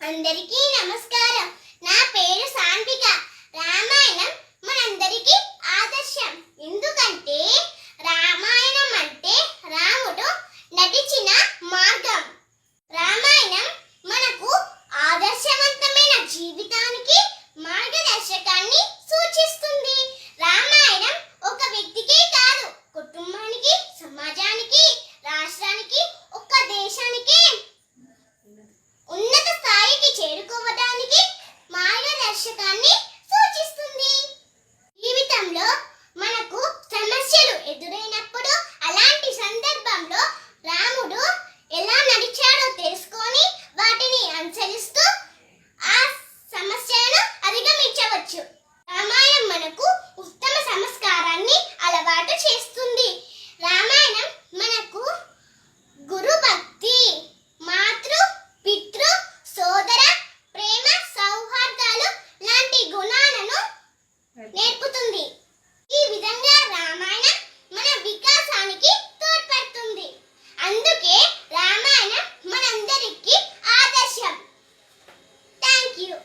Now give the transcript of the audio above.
అందరికీ నమస్కారం. నా పేరు సాంతిక చేస్తుంది. రామాయణం మనకు గురు భక్తి మాతృ పితృ సోదర ప్రేమ సౌహార్దాలు లాంటి గుణాలను నేర్పుతుంది. ఈ విధంగా రామాయణం మన వికాసానికి తోడ్పడుతుంది. అందుకే రామాయణం మనందరికీ ఆదర్శం. Thank you